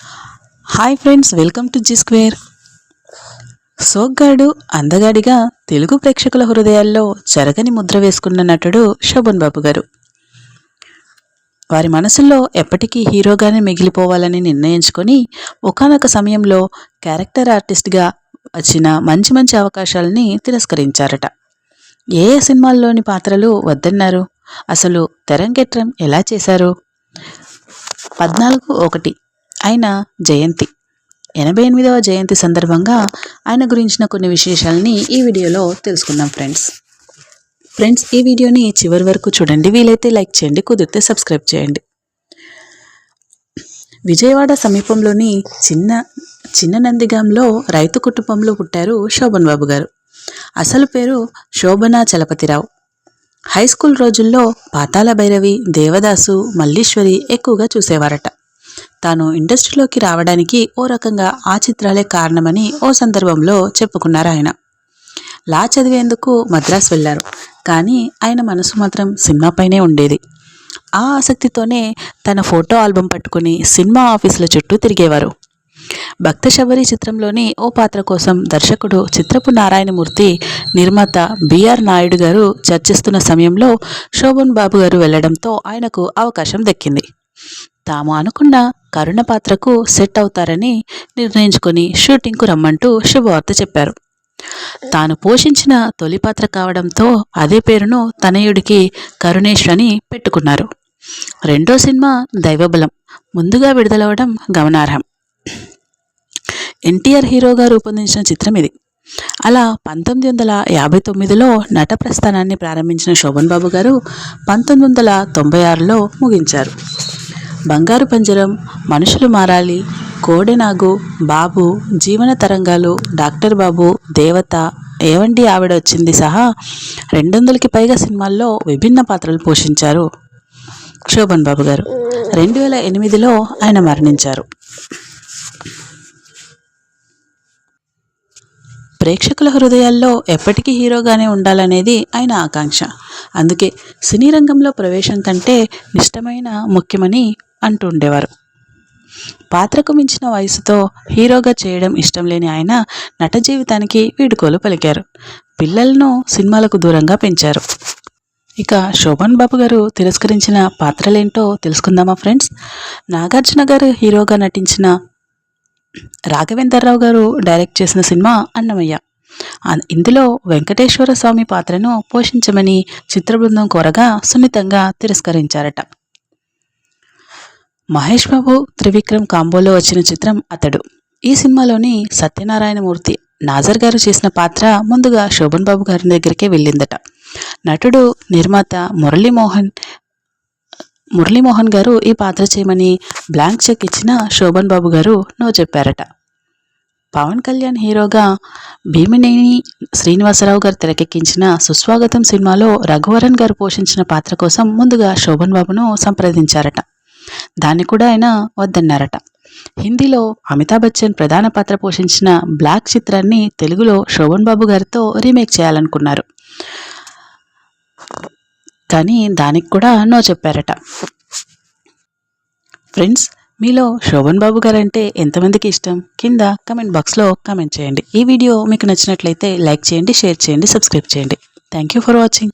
Hi friends welcome to G square. సోగ్గాడు అందగాడిగా తెలుగు ప్రేక్షకుల హృదయాల్లో చెరగని ముద్ర వేసుకున్న నటుడు శోభన్ బాబు గారు. వారి మనసుల్లో ఎప్పటికీ హీరోగానే మిగిలిపోవాలని నిర్ణయించుకొని ఒకానొక సమయంలో క్యారెక్టర్ ఆర్టిస్ట్గా వచ్చిన మంచి మంచి అవకాశాలని తిరస్కరించారట. ఏ ఏ సినిమాల్లోని పాత్రలు వద్దన్నారు? అసలు తెరంగేట్రం ఎలా చేశారు? పద్నాలుగు ఒకటి ఆయన జయంతి. ఎనభై ఎనిమిదవ జయంతి సందర్భంగా ఆయన గురించిన కొన్ని విశేషాలని ఈ వీడియోలో తెలుసుకుందాం ఫ్రెండ్స్. ఫ్రెండ్స్ ఈ వీడియోని చివరి వరకు చూడండి. వీలైతే లైక్ చేయండి కుదిరితే సబ్స్క్రైబ్ చేయండి. విజయవాడ సమీపంలోని చిన్న చిన్న నందిగాంలో రైతు కుటుంబంలో పుట్టారు శోభన్ బాబు గారు. అసలు పేరు శోభన చలపతిరావు. హై స్కూల్ రోజుల్లో పాతాల భైరవి దేవదాసు మల్లీశ్వరి ఎక్కువగా చూసేవారట. తాను ఇండస్ట్రీలోకి రావడానికి ఓ రకంగా ఆ చిత్రాలే కారణమని ఓ సందర్భంలో చెప్పుకున్నారు ఆయన లా చదివేందుకు మద్రాస్ వెళ్ళారు. కానీ ఆయన మనసు మాత్రం సినిమాపైనే ఉండేది. ఆ ఆసక్తితోనే తన ఫోటో ఆల్బం పట్టుకుని సినిమా ఆఫీసుల చుట్టూ తిరిగేవారు. భక్త శబరి చిత్రంలోని ఓ పాత్ర కోసం దర్శకుడు చిత్రపు నారాయణమూర్తి నిర్మాత బిఆర్ నాయుడు గారు చర్చిస్తున్న సమయంలో శోభన్ బాబు గారు వెళ్ళడంతో ఆయనకు అవకాశం దక్కింది. తాము అనుకున్న కరుణ పాత్రకు సెట్ అవుతారని నిర్ణయించుకొని షూటింగ్కు రమ్మంటూ శుభవార్త చెప్పారు. తాను పోషించిన తొలి పాత్ర కావడంతో అదే పేరును తనయుడికి కరుణేష్ అని పెట్టుకున్నారు. రెండో సినిమా దైవబలం ముందుగా విడుదలవడం గమనార్హం. ఎన్టీఆర్ హీరోగా రూపొందించిన చిత్రం ఇది. అలా పంతొమ్మిది వందల యాభై తొమ్మిదిలో నట ప్రస్థానాన్ని ప్రారంభించిన శోభన్ బాబు గారు పంతొమ్మిది వందల తొంభై ఆరులో ముగించారు. బంగారు పంజరం మనుషులు మారాలి కోడెనాగు బాబు జీవన తరంగాలు డాక్టర్ బాబు దేవత ఏవండి ఆవిడ వచ్చింది సహా రెండు వందలకి పైగా సినిమాల్లో విభిన్న పాత్రలు పోషించారు. శోభన్ బాబు గారు రెండు వేల ఎనిమిదిలో ఆయన మరణించారు. ప్రేక్షకుల హృదయాల్లో ఎప్పటికీ హీరోగానే ఉండాలనేది ఆయన ఆకాంక్ష. అందుకే సినీ రంగంలో ప్రవేశం కంటే ఇష్టమైన ముఖ్యమని అంటూ ఉండేవారు పాత్రకు మించిన వయసుతో హీరోగా చేయడం ఇష్టం లేని ఆయన నట జీవితానికి వీడుకోలు పలికారు. పిల్లలను సినిమాలకు దూరంగా పెంచారు. ఇక శోభన్ బాబు గారు తిరస్కరించిన పాత్రలేంటో తెలుసుకుందామా ఫ్రెండ్స్? నాగార్జున గారు హీరోగా నటించిన రాఘవేంద్రరావు గారు డైరెక్ట్ చేసిన సినిమా అన్నమయ్య. ఇందులో వెంకటేశ్వర స్వామి పాత్రను పోషించమని చిత్రబృందం కోరగా సున్నితంగా తిరస్కరించారట. మహేష్ బాబు త్రివిక్రమ్ కాంబోలో వచ్చిన చిత్రం అతడు. ఈ సినిమాలోని సత్యనారాయణమూర్తి నాజర్ గారు చేసిన పాత్ర ముందుగా శోభన్ బాబు గారి దగ్గరికే వెళ్ళిందట. నటుడు నిర్మాత మురళీమోహన్ మురళీమోహన్ గారు ఈ పాత్ర చేయమని బ్లాంక్ చెక్ ఇచ్చిన శోభన్ బాబు గారు నో చెప్పారట. పవన్ కళ్యాణ్ హీరోగా భీమినేని శ్రీనివాసరావు గారు తెరకెక్కించిన సుస్వాగతం సినిమాలో రఘువరన్ గారు పోషించిన పాత్ర కోసం ముందుగా శోభన్ బాబును సంప్రదించారట. దాన్ని కూడా ఆయన వద్దన్నారట. హిందీలో అమితాబ్ బచ్చన్ ప్రధాన పాత్ర పోషించిన బ్లాక్ చిత్రాన్ని తెలుగులో శోభన్ బాబు గారితో రీమేక్ చేయాలనుకున్నారు. కానీ దానికి కూడా నో చెప్పారట. ఫ్రెండ్స్ మీలో శోభన్ బాబు గారంటే ఎంతమందికి ఇష్టం? కింద కమెంట్ బాక్స్లో కమెంట్ చేయండి. ఈ వీడియో మీకు నచ్చినట్లయితే లైక్ చేయండి షేర్ చేయండి సబ్స్క్రైబ్ చేయండి. Thank you for watching.